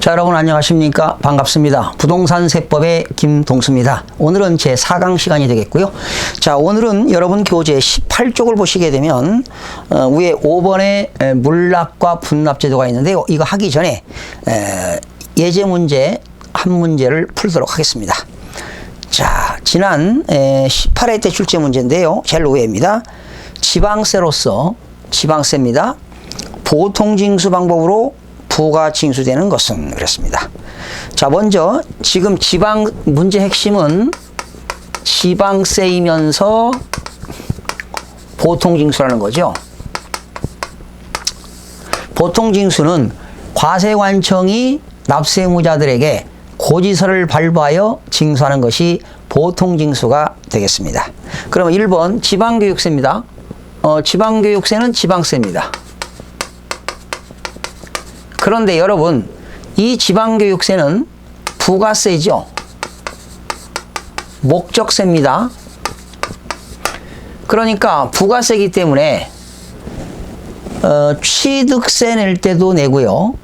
자, 여러분 안녕하십니까? 반갑습니다. 부동산 세법의 김동수입니다. 오늘은 제 4강 시간이 되겠고요. 자, 오늘은 여러분 교재 18쪽을 보시게 되면 어, 위에 5번에 물납과 분납 제도가 있는데요. 이거 하기 전에 에, 예제 문제 한 문제를 풀도록 하겠습니다. 자, 지난 18회 때 출제 문제인데요. 제일 위에입니다. 지방세로서 지방세입니다. 보통징수 방법으로 부가 징수되는 것은 그랬습니다. 자, 먼저 지금 지방 문제 핵심은 지방세이면서 보통 징수라는 거죠. 보통 징수는 과세관청이 납세무자들에게 고지서를 발부하여 징수하는 것이 보통 징수가 되겠습니다. 그러면 1번 지방교육세입니다. 어, 지방교육세는 지방세입니다. 그런데 여러분, 이 지방교육세는 부가세죠. 목적세입니다. 그러니까 부가세이기 때문에 어, 취득세 낼 때도 내고요.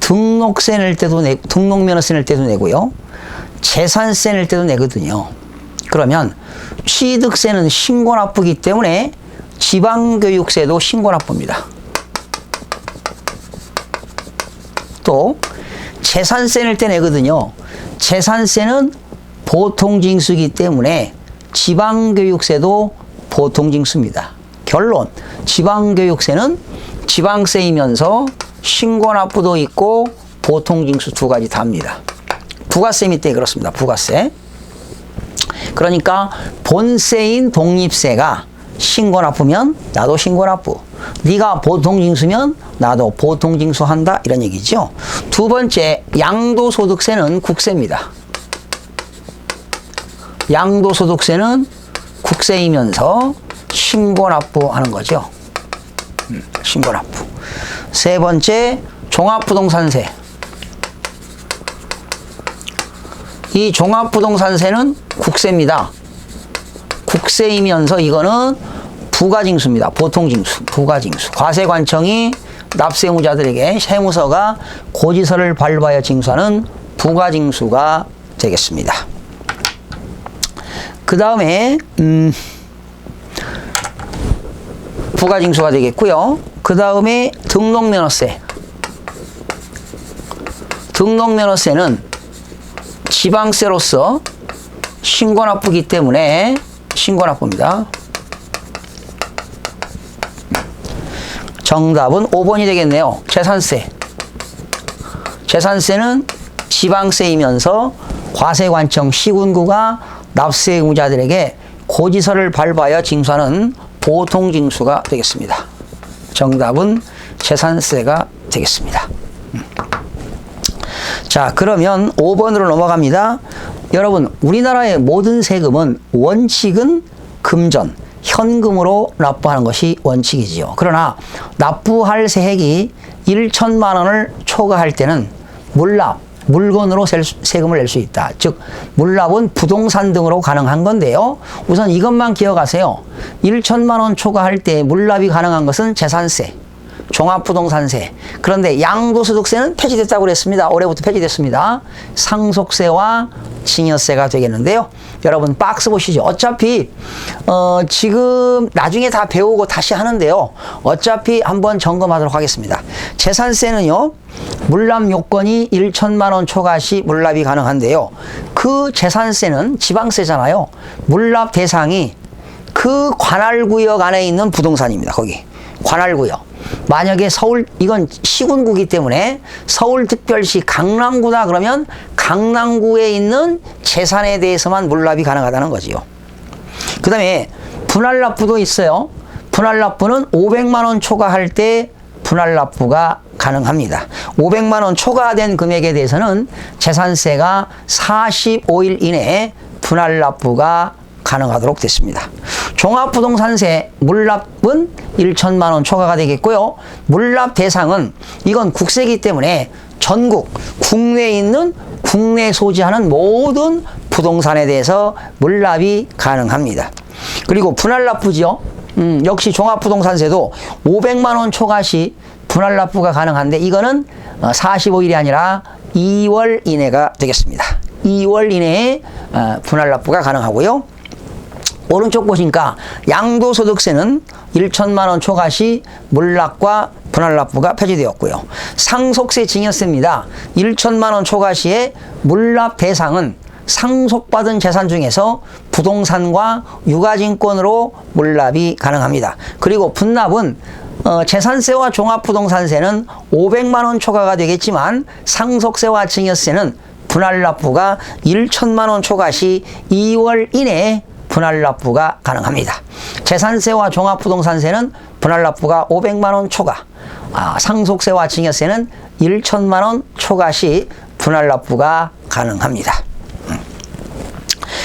등록세 낼 때도 내, 등록면허세 낼 때도 내고요. 재산세 낼 때도 내거든요. 그러면 취득세는 신고납부기 때문에 지방교육세도 신고납부입니다. 또 재산세 낼 때 내거든요. 재산세는 보통징수이기 때문에 지방교육세도 보통징수입니다. 결론 지방교육세는 지방세이면서 신고납부도 있고 보통징수 두 가지 다입니다. 부가세 밑에 그렇습니다. 부가세. 그러니까 본세인 독립세가 신고납부면 나도 신고납부. 네가 보통징수면 나도 보통징수 한다 이런 얘기죠. 두 번째 양도소득세는 국세입니다. 양도소득세는 국세이면서 신고납부하는 거죠. 음, 신고납부. 세 번째 종합부동산세. 이 종합부동산세는 국세입니다. 국세이면서 이거는 부가징수입니다. 보통징수, 부가징수. 과세관청이 납세무자들에게 세무서가 고지서를 발부하여 징수하는 부가징수가 되겠습니다. 그 다음에 음, 부가징수가 되겠고요. 그 다음에 등록면허세. 등록면허세는 지방세로서 신고납부기 때문에 신고납부입니다. 정답은 5번이 되겠네요. 재산세. 재산세는 지방세이면서 과세관청 시군구가 납세 의무자들에게 고지서를 발부하여 징수하는 보통징수가 되겠습니다. 정답은 재산세가 되겠습니다. 음. 자, 그러면 5번으로 넘어갑니다. 여러분, 우리나라의 모든 세금은 원칙은 금전, 현금으로 납부하는 것이 원칙이지요. 그러나 납부할 세액이 1천만 원을 초과할 때는 물납, 물건으로 세금을 낼 수 있다. 즉, 물납은 부동산 등으로 가능한 건데요. 우선 이것만 기억하세요. 1천만 원 초과할 때 물납이 가능한 것은 재산세, 종합부동산세. 그런데 양도소득세는 폐지됐다고 그랬습니다. 올해부터 폐지됐습니다. 상속세와 징여세가 되겠는데요. 여러분 박스 보시죠. 어차피 어, 지금 나중에 다 배우고 다시 하는데요. 어차피 한번 점검하도록 하겠습니다. 재산세는요. 물납 요건이 1천만 원 초과 시 물납이 가능한데요. 그 재산세는 지방세잖아요. 물납 대상이 그 관할구역 안에 있는 부동산입니다. 거기 관할구역. 만약에 서울 이건 시군구기 때문에 서울특별시 강남구다 그러면 강남구에 있는 재산에 대해서만 물납이 가능하다는 거지요. 그 다음에 분할납부도 있어요. 분할납부는 500만 원 초과할 때 분할납부가 가능합니다. 500만 원 초과된 금액에 대해서는 재산세가 45일 이내에 분할납부가 가능하도록 됐습니다. 종합부동산세 물납은 1천만 원 초과가 되겠고요. 물납 대상은 이건 국세기 때문에 전국 국내에 있는 국내 소지하는 모든 부동산에 대해서 물납이 가능합니다. 그리고 분할 납부죠. 음, 역시 종합부동산세도 500만 원 초과 시 분할 납부가 가능한데 이거는 45일이 어, 아니라 2월 이내가 되겠습니다. 2월 이내에 어, 분할 납부가 가능하고요. 오른쪽 보시니까 양도소득세는 1천만 원 초과 시 물납과 분할납부가 폐지되었고요. 상속세 증여세입니다. 1천만 원 초과 시에 물납 대상은 상속받은 재산 중에서 부동산과 유가증권으로 물납이 가능합니다. 그리고 분납은 어, 재산세와 종합부동산세는 500만 원 초과가 되겠지만 상속세와 증여세는 분할납부가 1천만 원 초과 시 2월 이내에 분할 납부가 가능합니다. 재산세와 종합부동산세는 분할 납부가 500만 원 초과, 아, 상속세와 증여세는 1천만 원 초과 시 분할 납부가 가능합니다. 음.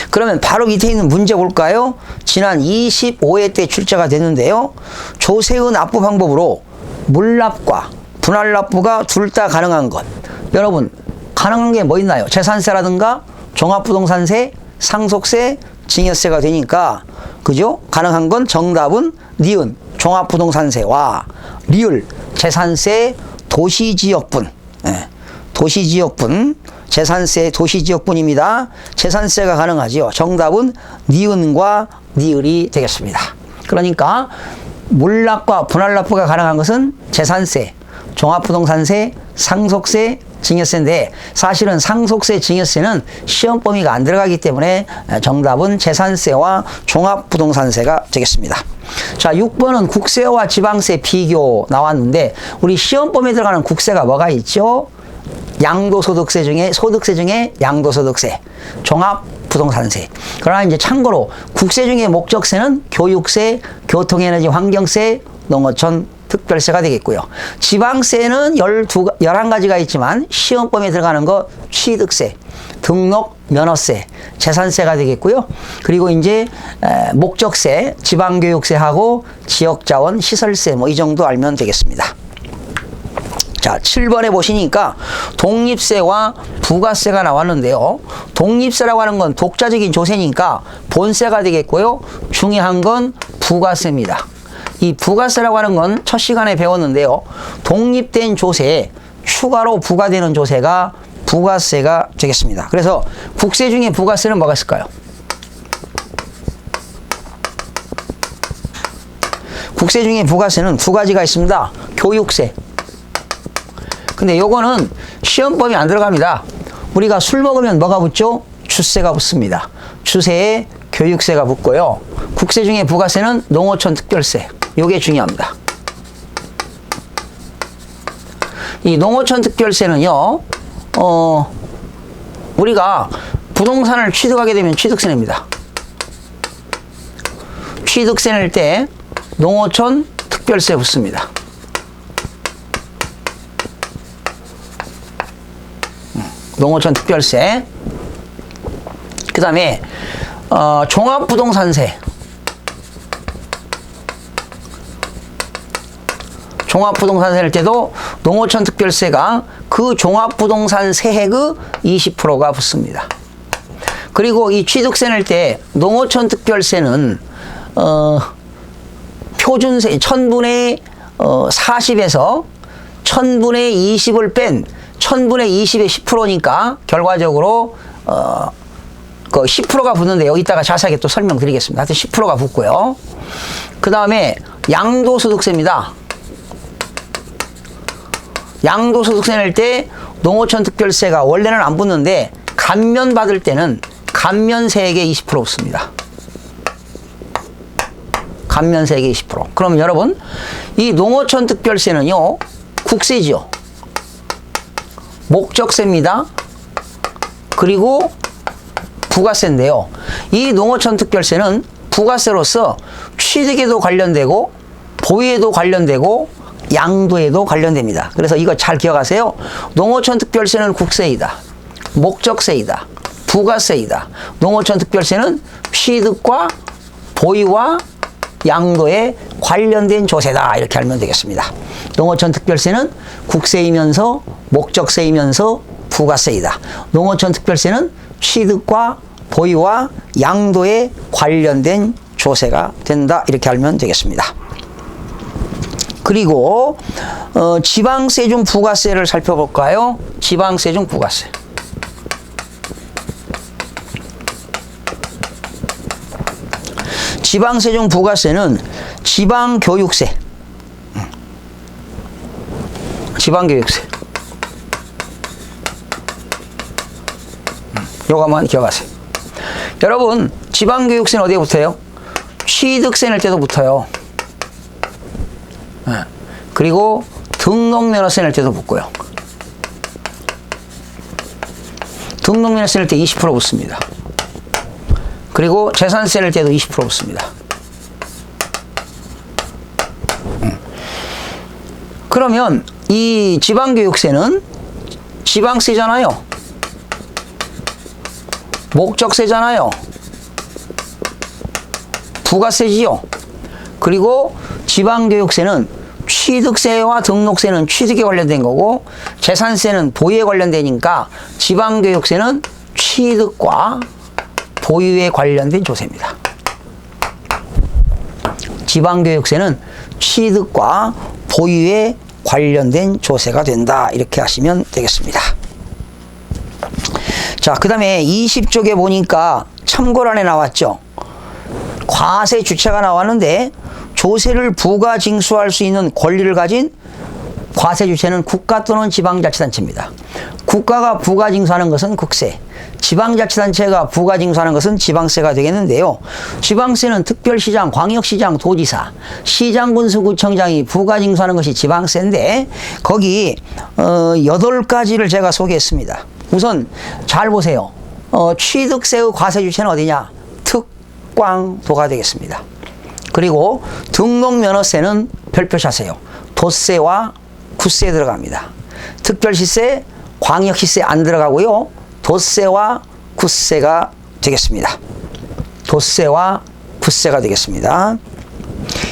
그러면 바로 밑에 있는 문제 볼까요? 지난 25회 때 출제가 됐는데요. 조세의 납부 방법으로 물납과 분할 납부가 둘 다 가능한 것. 여러분, 가능한 게 뭐 있나요? 재산세라든가 종합부동산세, 상속세, 증여세가 되니까 그죠? 가능한 건 정답은 니은 종합부동산세와 리을 재산세 도시지역분 예, 도시지역분 재산세 도시지역분입니다. 재산세가 가능하지요. 정답은 니은과 니을이 되겠습니다. 그러니까 물납과 분할납부가 가능한 것은 재산세, 종합부동산세, 상속세, 증여세인데 사실은 상속세, 증여세는 시험 범위가 안 들어가기 때문에 정답은 재산세와 종합부동산세가 되겠습니다. 자, 6번은 국세와 지방세 비교 나왔는데 우리 시험 범위에 들어가는 국세가 뭐가 있죠? 양도소득세 중에 소득세 중에 양도소득세, 종합 부동산세. 그러나 이제 참고로 국세 중에 목적세는 교육세, 교통에너지 환경세, 농어촌 특별세가 되겠고요. 지방세는 12, 11가지가 있지만 시험 범위에 들어가는 거 취득세, 등록 면허세, 재산세가 되겠고요. 그리고 이제 에, 목적세, 지방교육세하고 지역자원 시설세 뭐 이 정도 알면 되겠습니다. 자, 7번에 보시니까 독립세와 부가세가 나왔는데요. 독립세라고 하는 건 독자적인 조세니까 본세가 되겠고요. 중요한 건 부가세입니다. 이 부가세라고 하는 건 첫 시간에 배웠는데요. 독립된 조세에 추가로 부과되는 조세가 부가세가 되겠습니다. 그래서 국세 중에 부가세는 뭐가 있을까요? 국세 중에 부가세는 두 가지가 있습니다. 교육세. 근데 요거는 시험범위 안 들어갑니다. 우리가 술 먹으면 뭐가 붙죠? 주세가 붙습니다. 주세에 교육세가 붙고요. 국세 중에 부가세는 농어촌 특별세. 요게 중요합니다. 이 농어촌 특별세는요, 어, 우리가 부동산을 취득하게 되면 취득세 냅니다. 취득세 낼 때 농어촌 특별세 붙습니다. 농어촌 특별세. 그 다음에, 어, 종합부동산세. 종합부동산세 낼 때도 농어촌 특별세가 그 종합부동산 세액의 20%가 붙습니다. 그리고 이 취득세 낼 때 농어촌 특별세는 어, 표준세 천분의 어, 40에서 천분의 20을 뺀 천분의 20의 10%니까 결과적으로 어, 그 10%가 붙는데요. 이따가 자세하게 또 설명드리겠습니다. 하여튼 10%가 붙고요. 그 다음에 양도소득세입니다. 양도소득세 낼 때 농어촌 특별세가 원래는 안 붙는데 감면 받을 때는 감면세액의 20% 붙습니다. 감면세액의 20%. 그럼 여러분 이 농어촌 특별세는요 국세지요. 목적세입니다. 그리고 부가세인데요. 이 농어촌 특별세는 부가세로서 취득에도 관련되고 보유에도 관련되고 양도에도 관련됩니다. 그래서 이거 잘 기억하세요. 농어촌 특별세는 국세이다. 목적세이다. 부가세이다. 농어촌 특별세는 취득과 보유와 양도에 관련된 조세다. 이렇게 알면 되겠습니다. 농어촌 특별세는 국세이면서 목적세이면서 부가세이다. 농어촌 특별세는 취득과 보유와 양도에 관련된 조세가 된다. 이렇게 알면 되겠습니다. 그리고 어, 지방세 중 부가세를 살펴볼까요? 지방세 중 부가세. 지방세 중 부가세는 지방교육세. 음. 지방교육세. 음, 요거만 기억하세요. 여러분, 지방교육세는 어디에 붙어요? 취득세 낼 때도 붙어요. 예. 그리고 등록면허 세 낼 때도 붙고요. 등록면허 세 낼 때 20% 붙습니다. 그리고 재산 세 낼 때도 20% 붙습니다. 음. 그러면 이 지방교육세는 지방세잖아요. 목적세잖아요. 부가세지요. 그리고 지방교육세는 취득세와 등록세는 취득에 관련된 거고 재산세는 보유에 관련되니까 지방교육세는 취득과 보유에 관련된 조세입니다. 지방교육세는 취득과 보유에 관련된 조세가 된다. 이렇게 하시면 되겠습니다. 자, 그 다음에 20쪽에 보니까 참고란에 나왔죠. 과세 주체가 나왔는데 조세를 부가 징수할 수 있는 권리를 가진 과세 주체는 국가 또는 지방자치단체입니다. 국가가 부가 징수하는 것은 국세, 지방자치단체가 부가 징수하는 것은 지방세가 되겠는데요. 지방세는 특별시장, 광역시장, 도지사, 시장군수구청장이 부가 징수하는 것이 지방세인데 거기 어, 8가지를 제가 소개했습니다. 우선 잘 보세요. 어, 취득세의 과세 주체는 어디냐? 특광도가 되겠습니다. 그리고 등록면허세는 별표시하세요. 도세와 구세 들어갑니다. 특별시세, 광역시세 안 들어가고요. 도세와 구세가 되겠습니다. 도세와 구세가 되겠습니다.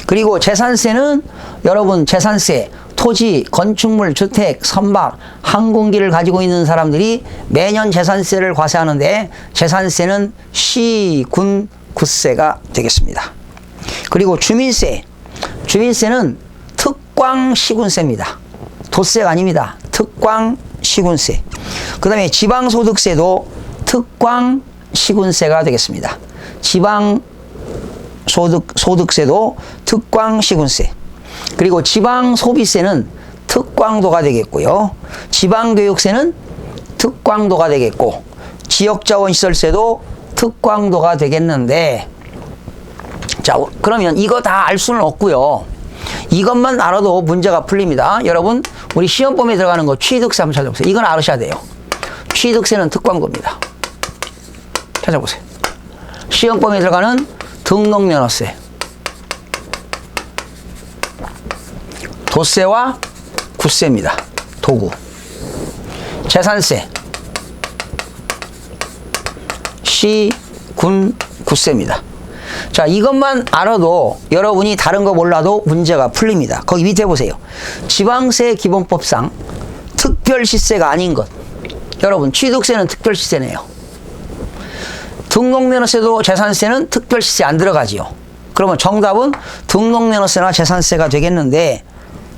그리고 재산세는 여러분 재산세 토지, 건축물, 주택, 선박, 항공기를 가지고 있는 사람들이 매년 재산세를 과세하는데 재산세는 시, 군, 구세가 되겠습니다. 그리고 주민세, 주민세는 특광시군세입니다. 도세가 아닙니다. 특광시군세. 그 다음에 지방소득세도 특광시군세가 되겠습니다. 지방소득, 소득세도 특광시군세. 그리고 지방소비세는 특광도가 되겠고요. 지방교육세는 특광도가 되겠고, 지역자원시설세도 특광도가 되겠는데, 자, 그러면 이거 다 알 수는 없고요. 이것만 알아도 문제가 풀립니다. 여러분, 우리 시험 범위에 들어가는 거 취득세 한번 찾아보세요. 이건 알으셔야 돼요. 취득세는 특광도입니다. 찾아보세요. 시험 범위에 들어가는 등록면허세. 도세와 구세입니다. 도구. 재산세. 시, 군, 구세입니다. 자, 이것만 알아도 여러분이 다른 거 몰라도 문제가 풀립니다. 거기 밑에 보세요. 지방세 기본법상 특별시세가 아닌 것. 여러분, 취득세는 특별시세네요. 등록면허세도 재산세는 특별시세 안 들어가지요. 그러면 정답은 등록면허세나 재산세가 되겠는데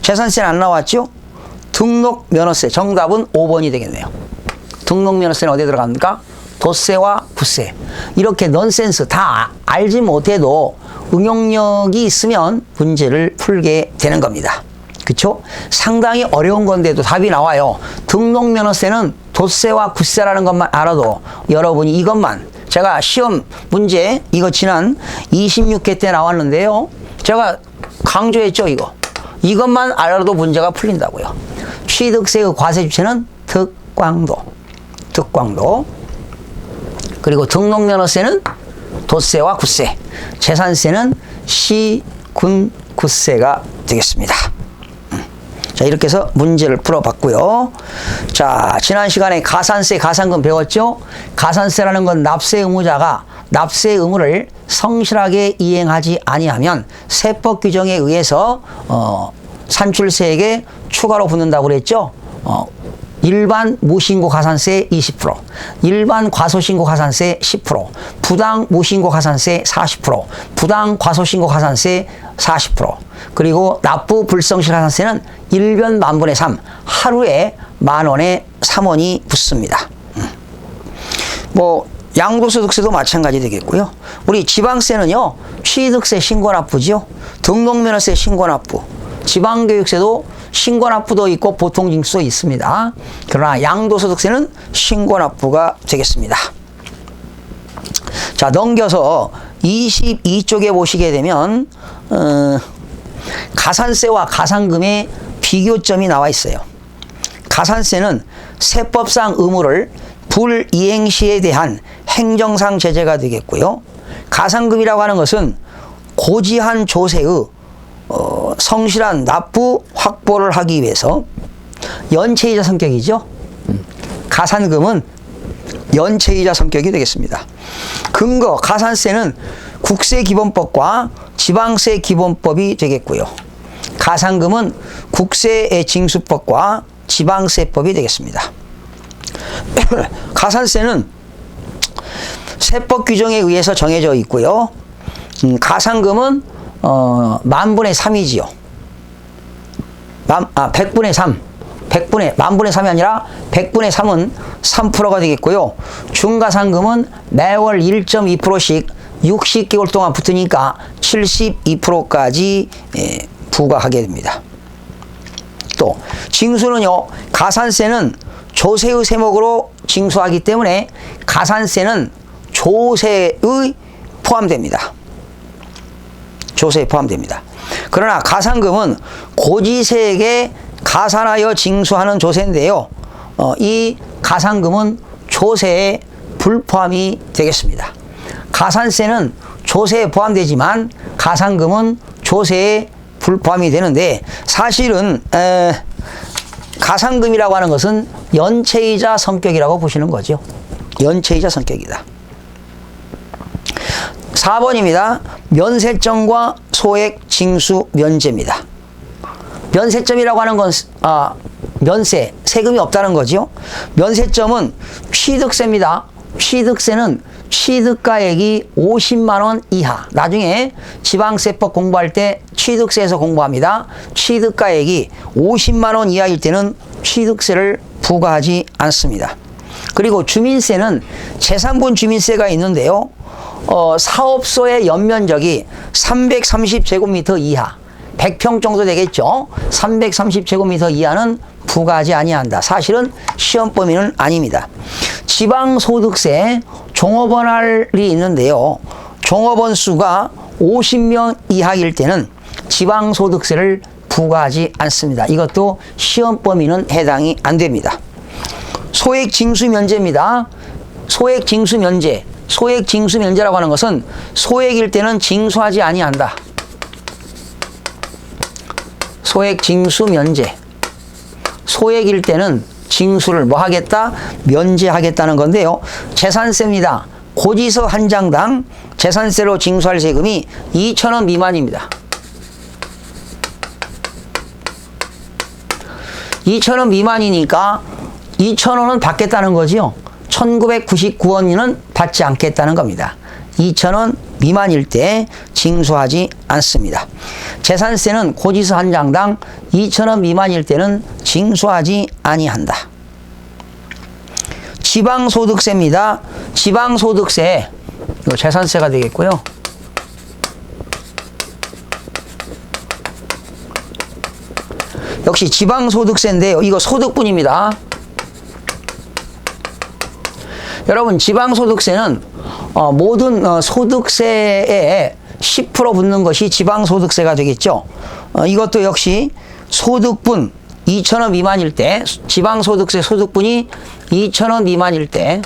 재산세는 안 나왔죠? 등록면허세 정답은 5번이 되겠네요. 등록면허세는 어디에 들어갑니까? 도세와 구세 이렇게 넌센스 다 알지 못해도 응용력이 있으면 문제를 풀게 되는 겁니다. 그쵸? 상당히 어려운 건데도 답이 나와요. 등록면허세는 도세와 구세라는 것만 알아도 여러분이 이것만 제가 시험 문제 이거 지난 26회 때 나왔는데요. 제가 강조했죠 이거. 이것만 알아도 문제가 풀린다고요. 취득세의 과세 주체는 특광도. 특광도. 그리고 등록면허세는 도세와 구세, 재산세는 시, 군, 구세가 되겠습니다. 음. 자, 이렇게 해서 문제를 풀어봤고요. 자, 지난 시간에 가산세, 가산금 배웠죠? 가산세라는 건 납세 의무자가 납세 의무를 성실하게 이행하지 아니하면 세법 규정에 의해서 어, 산출세액에 추가로 붙는다고 그랬죠? 어, 일반 무신고 가산세 20%, 일반 과소신고 가산세 10%, 부당 무신고 가산세 40%, 부당 과소신고 가산세 40%. 그리고 납부 불성실 하산세는 1변 만분의 3, 하루에 만 원에 3원이 붙습니다. 음. 뭐 양도소득세도 마찬가지 되겠고요. 우리 지방세는요. 취득세 신고납부지요. 등록면허세 신고납부. 지방교육세도 신고납부도 있고 보통 징수도 있습니다. 그러나 양도소득세는 신고납부가 되겠습니다. 자 넘겨서 22쪽에 보시게 되면 어, 가산세와 가산금의 비교점이 나와 있어요. 가산세는 세법상 의무를 불이행 시에 대한 행정상 제재가 되겠고요. 가산금이라고 하는 것은 고지한 조세의 어, 성실한 납부 확보를 하기 위해서 연체이자 성격이죠. 음. 가산금은 연체이자 성격이 되겠습니다. 근거 가산세는 국세 기본법과 지방세 기본법이 되겠고요. 가산금은 국세의 징수법과 지방세법이 되겠습니다. 가산세는 세법 규정에 의해서 정해져 있고요. 음, 가산금은 어, 만분의 3이지요. 만, 아, 100분의 3. 100분의, 만분의 3이 아니라 100분의 3은 3%가 되겠고요. 중가상금은 매월 1.2%씩 60개월 동안 붙으니까 72%까지 예, 부과하게 됩니다. 또 징수는요. 가산세는 조세의 세목으로 징수하기 때문에 가산세는 조세의 포함됩니다. 조세에 포함됩니다. 그러나 가산금은 고지세액에 가산하여 징수하는 조세인데요. 어, 이 가산금은 조세에 불포함이 되겠습니다. 가산세는 조세에 포함되지만 가산금은 조세에 불포함이 되는데 사실은 에, 가산금이라고 하는 것은 연체이자 성격이라고 보시는 거죠. 연체이자 성격이다. 4번입니다. 면세점과 소액 징수 면제입니다. 면세점이라고 하는 건 아, 면세, 세금이 없다는 거죠. 면세점은 취득세입니다. 취득세는 취득가액이 50만 원 이하. 나중에 지방세법 공부할 때 취득세에서 공부합니다. 취득가액이 50만 원 이하일 때는 취득세를 부과하지 않습니다. 그리고 주민세는 재산분 주민세가 있는데요. 어, 사업소의 연면적이 330제곱미터 이하, 100평 정도 되겠죠. 330제곱미터 이하는 부과하지 아니한다. 사실은 시험 범위는 아닙니다. 지방소득세 종업원할이 있는데요. 종업원 수가 50명 이하일 때는 지방소득세를 부과하지 않습니다. 이것도 시험 범위는 해당이 안 됩니다. 소액 징수 면제입니다. 소액 징수 면제. 소액 징수 면제라고 하는 것은 소액일 때는 징수하지 아니한다. 소액 징수 면제. 소액일 때는 징수를 뭐 하겠다? 면제하겠다는 건데요. 재산세입니다. 고지서 한 장당 재산세로 징수할 세금이 2천원 미만입니다. 2천원 미만이니까 2천원은 받겠다는 거지요. 1999원은 받지 않겠다는 겁니다. 2천원 미만일 때 징수하지 않습니다. 재산세는 고지서 한 장당 2천원 미만일 때는 징수하지 아니한다. 지방소득세입니다. 지방소득세 이거 재산세가 되겠고요. 역시 지방소득세인데요. 이거 소득분입니다. 여러분 지방소득세는 어, 모든 어, 소득세에 10% 붙는 것이 지방소득세가 되겠죠. 어, 이것도 역시 소득분 2천원 미만일 때 지방소득세 소득분이 2천원 미만일 때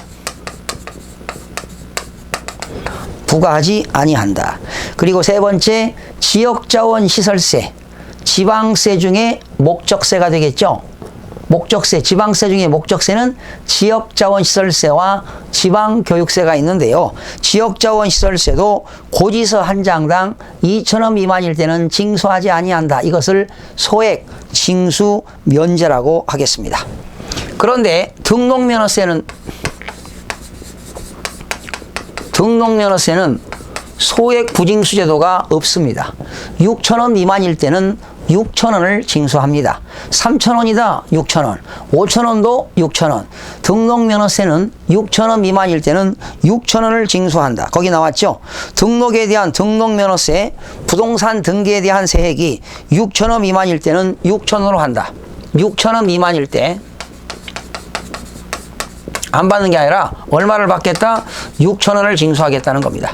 부과하지 아니한다. 그리고 세 번째 지역자원 시설세 지방세 중에 목적세가 되겠죠. 목적세, 지방세 중에 목적세는 지역자원시설세와 지방교육세가 있는데요. 지역자원시설세도 고지서 한 장당 2천원 미만일 때는 징수하지 아니한다. 이것을 소액 징수 면제라고 하겠습니다. 그런데 등록면허세는 등록면허세는 소액 부징수 제도가 없습니다. 6천원 미만일 때는 6천원을 징수합니다. 3천원이다 6천원, 5천원도 6천원, 등록면허세는 6천원 미만일 때는 6천원을 징수한다. 거기 나왔죠? 등록에 대한 등록면허세, 부동산 등기에 대한 세액이 6천원 미만일 때는 6천원으로 한다. 6천원 미만일 때 안 받는 게 아니라 얼마를 받겠다? 6천 원을 징수하겠다는 겁니다.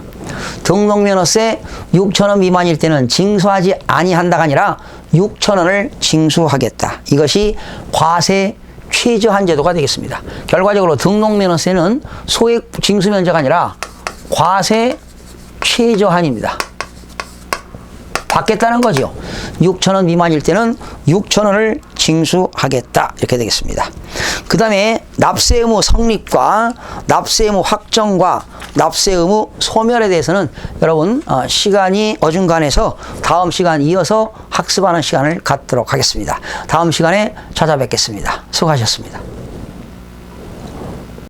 등록면허세 6천 원 미만일 때는 징수하지 아니한다가 아니라 6천 원을 징수하겠다. 이것이 과세 최저한 제도가 되겠습니다. 결과적으로 등록면허세는 소액 징수 면제가 아니라 과세 최저한입니다. 받겠다는 거죠. 6천 원 미만일 때는 6천 원을 징수하겠다 이렇게 되겠습니다. 그 다음에 납세 의무 성립과 납세 의무 확정과 납세 의무 소멸에 대해서는 여러분 어, 시간이 어중간해서 다음 시간 이어서 학습하는 시간을 갖도록 하겠습니다. 다음 시간에 찾아뵙겠습니다. 수고하셨습니다.